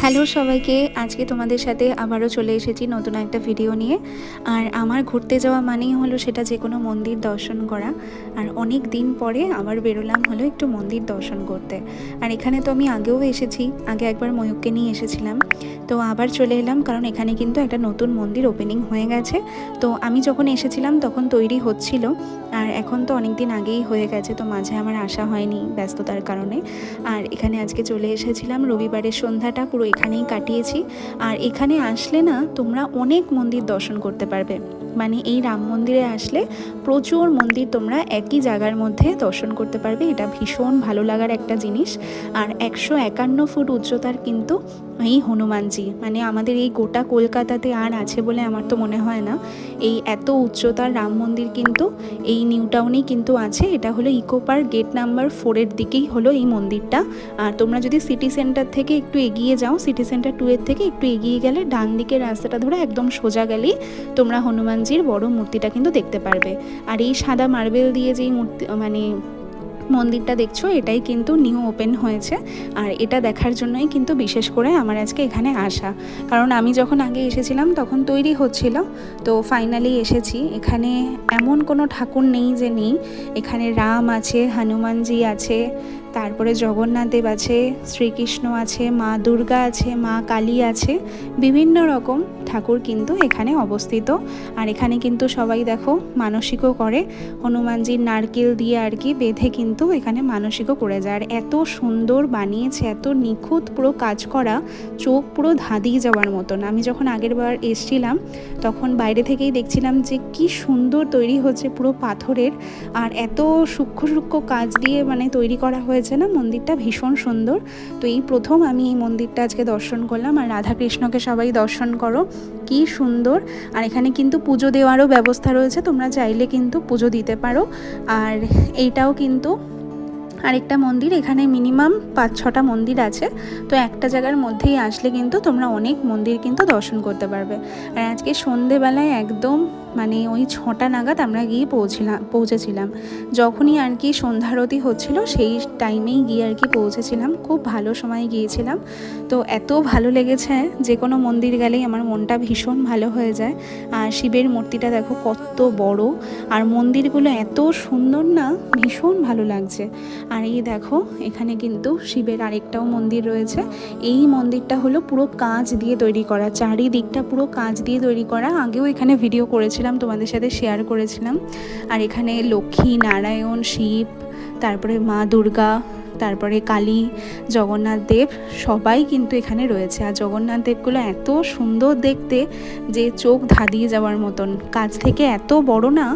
Hello সবাইকে, আজকে তোমাদের সাথে আবারও চলে এসেছি নতুন একটা ভিডিও নিয়ে। আর আমার ঘুরতে যাওয়া মানেই হলো সেটা যে কোনো মন্দির দর্শন করা। আর অনেক দিন পরে আবার বেরোলাম হলো একটু মন্দির দর্শন করতে। আর এখানে তো আমি আগেও এসেছি, আগে একবার ময়ূককে নিয়ে এসেছিলাম। তো আবার চলে এলাম কারণ এখানে কিন্তু একটা নতুন মন্দির ওপেনিং হয়ে গেছে। তো আমি যখন এসেছিলাম তখন তৈরি হচ্ছিল। আর এখন তো অনেক দিন আগেই হয়ে গেছে, তো মাঝে আমার আসা হয়নি ব্যস্ততার কারণে। আর এখানে আজকে চলে এসেছিলাম রবিবারের সন্ধ্যাটা পুরো এখানেই কাটিয়েছি। আর এখানে আসলে না তোমরা অনেক মন্দির দর্শন করতে পারবে। মানে এই রাম মন্দিরে আসলে প্রচুর মন্দির তোমরা একই জায়গার মধ্যে দর্শন করতে পারবে। এটা ভীষণ ভালো লাগার একটা জিনিস। আর একশো একান্ন ফুট উচ্চতার কিন্তু এই হনুমানজি। মানে আমাদের এই গোটা কলকাতাতে আর আছে বলে আমার তো মনে হয় না। এই এত উচ্চতার রাম মন্দির কিন্তু এই নিউ টাউনেই কিন্তু আছে। এটা হলো ইকো পার্ক, গেট নাম্বার ফোরের দিকেই হলো এই মন্দিরটা। আর তোমরা যদি সিটি সেন্টার থেকে একটু এগিয়ে যাও, সিটি সেন্টার টু এর থেকে একটু এগিয়ে গেলে ডান দিকের রাস্তাটা ধরে একদম সোজা গেলেই তোমরা হনুমানজির বড় মূর্তিটা কিন্তু দেখতে পারবে। আর এই সাদা মার্বেল দিয়ে যেই মূর্তি মানে মন্দিরটা দেখছ, এটাই কিন্তু নিউ ওপেন হয়েছে। আর এটা দেখার জন্যই কিন্তু বিশেষ করে আমার আজকে এখানে আসা। কারণ আমি যখন আগে এসেছিলাম, তখন তৈরি হচ্ছিল। তো ফাইনালি এসেছি। এখানে এমন কোনো ঠাকুর নেই যে নেই। এখানে রাম আছে, হনুমানজি আছে, তারপরে জগন্নাথ দেব আছে, শ্রীকৃষ্ণ আছে, মা দুর্গা আছে, মা কালী আছে, বিভিন্ন রকম। ঠাকুর কিন্তু এখানে অবস্থিত। আর এখানে কিন্তু সবাই দেখো মানসিকও করে। হনুমানজির নারকেল দিয়ে আর কি বেঁধে কিন্তু এখানে মানসিকও করে যায়। আর এত সুন্দর বানিয়েছে, এত নিখুঁত পুরো কাজ করা, চোখ পুরো ধাঁধিয়ে যাওয়ার মতন। আমি যখন আগের বার এসছিলাম, তখন বাইরে থেকেই দেখছিলাম যে কি সুন্দর তৈরি হচ্ছে পুরো পাথরের। আর এত সূক্ষ্ম সূক্ষ্ম কাজ দিয়ে মানে তৈরি করা হয়েছে না, মন্দিরটা ভীষণ সুন্দর। তো এই প্রথম আমি এই মন্দিরটা আজকে দর্শন করলাম। আর রাধাকৃষ্ণকে সবাই দর্শন করো। কি সুন্দর। আর এখানে কিন্তু পুজো দেওয়ারও ব্যবস্থা রয়েছে, তোমরা চাইলে কিন্তু পুজো দিতে পারো। আর এইটাও কিন্তু আরেকটা মন্দির, এখানে মিনিমাম পাঁচ ছটা মন্দির আছে। তো একটা জায়গার মধ্যেই আসলে কিন্তু তোমরা অনেক মন্দির কিন্তু দর্শন করতে পারবে। আর আজকে সন্ধেবেলায় একদম মানে ওই ছটা নাগাদ আমরা গিয়ে পৌঁছিলাম পৌঁছেছিলাম। যখনই আর কি সন্ধ্যারতি হচ্ছিল, সেই টাইমেই গিয়ে আর কি পৌঁছেছিলাম। খুব ভালো সময় গিয়েছিলাম। তো এত ভালো লেগেছে, যে কোনো মন্দির গেলেই আমার মনটা ভীষণ ভালো হয়ে যায়। আর শিবের মূর্তিটা দেখো কত বড়। আর মন্দিরগুলো এত সুন্দর না, ভীষণ ভালো লাগছে। আর এই দেখো, এখানে কিন্তু শিবের আরেকটাও মন্দির রয়েছে। এই মন্দিরটা হলো পুরো কাঁচ দিয়ে তৈরি করা। চারিদিকটা পুরো কাঁচ দিয়ে তৈরি করা। আগেও এখানে ভিডিও করেছিলাম, তোমাদের সাথে শেয়ার করেছিলাম। আর এখানে লক্ষ্মী, নারায়ণ, শিব, তারপরে মা দুর্গা, তারপরে কালী, জগন্নাথ দেব, সবাই কিন্তু এখানে রয়েছে। আর জগন্নাথ দেবগুলো এত সুন্দর দেখতে যে চোখ ধাঁধিয়ে যাওয়ার মতন। কাজ থেকে এত বড় না,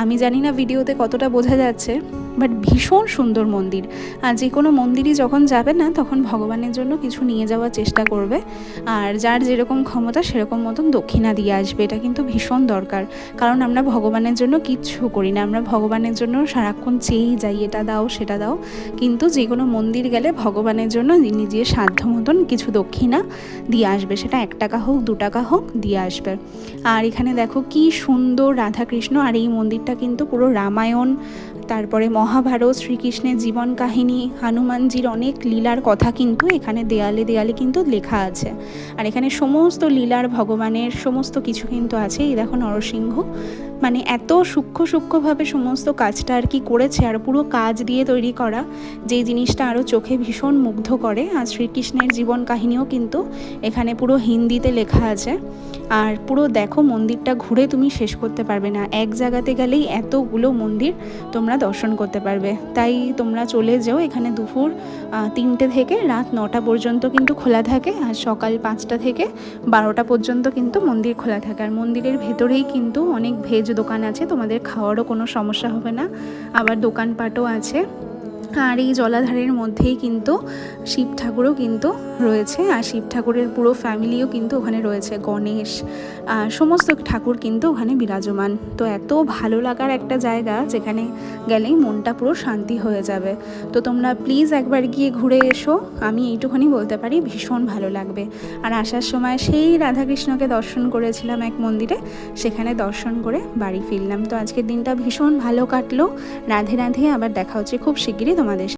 আমি জানি না ভিডিওতে কতটা বোঝা যাচ্ছে। বাট ভীষণ সুন্দর মন্দির। আর যে কোনো মন্দিরই যখন যাবে না, তখন ভগবানের জন্য কিছু নিয়ে যাওয়ার চেষ্টা করবে। আর যার যেরকম ক্ষমতা, সেরকম মতন দক্ষিণা দিয়ে আসবে। এটা কিন্তু ভীষণ দরকার। কারণ আমরা ভগবানের জন্য কিচ্ছু করি না। আমরা ভগবানের জন্য সারাক্ষণ চেয়েই যাই, এটা দাও, সেটা দাও। কিন্তু যে কোনো মন্দির গেলে ভগবানের জন্য নিজের সাধ্য মতন কিছু দক্ষিণা দিয়ে আসবে। সেটা এক টাকা হোক, দু টাকা হোক, দিয়ে আসবে। আর এখানে দেখো কি সুন্দর রাধাকৃষ্ণ। আর এই মন্দিরটা কিন্তু পুরো রামায়ণ তারপরে মহাভারত, শ্রীকৃষ্ণের জীবন কাহিনী, হনুমানজির অনেক লীলার কথা কিন্তু এখানে দেয়ালে দেয়ালে কিন্তু লেখা আছে। আর এখানে সমস্ত লীলার ভগবানের সমস্ত কিছু কিন্তু আছে। এই দেখো নরসিংহ মানে এত সূক্ষ্ম সূক্ষ্মভাবে সমস্ত কাজটা আর কি করেছে আর পুরো কাজ দিয়ে তৈরি করা যে জিনিসটা আরও চোখে ভীষণ মুগ্ধ করে। আর শ্রীকৃষ্ণের জীবন কাহিনীও কিন্তু এখানে পুরো হিন্দিতে লেখা আছে। আর পুরো দেখো মন্দিরটা ঘুরে তুমি শেষ করতে পারবে না। এক জায়গাতে গেলেই এতগুলো মন্দির তোমরা দর্শন করতে পারবে। তাই তোমরা চলে যাও এখানে দুপুর তিনটে থেকে, রাত নটা পর্যন্ত কিন্তু খোলা থাকে আর সকাল পাঁচটা থেকে বারোটা পর্যন্ত কিন্তু মন্দির খোলা থাকে। আর মন্দিরের ভেতরেই কিন্তু অনেক ভেজ দোকান আছে তোমাদের খাওয়ারও কোনো সমস্যা হবে না। আবার দোকানপাটও আছে। আর এই জলাধারের মধ্যেই কিন্তু শিব ঠাকুরও কিন্তু রয়েছে, আর শিব ঠাকুরের পুরো ফ্যামিলিও কিন্তু ওখানে রয়েছে, গণেশ সমস্ত ঠাকুর কিন্তু ওখানে বিরাজমান। তো এত ভালো লাগার একটা জায়গা যেখানে গেলেই মনটা পুরো শান্তি হয়ে যাবে। তো তোমরা প্লিজ একবার গিয়ে ঘুরে এসো, আমি এইটুখানি বলতে পারি, ভীষণ ভালো লাগবে। আর আসার সময় সেই রাধাকৃষ্ণকে দর্শন করেছিলাম এক মন্দিরে, সেখানে দর্শন করে বাড়ি ফিরলাম। তো আজকের দিনটা ভীষণ ভালো কাটলো। রাধে রাধে, আবার দেখা হচ্ছে খুব শিগগিরই তোমাদের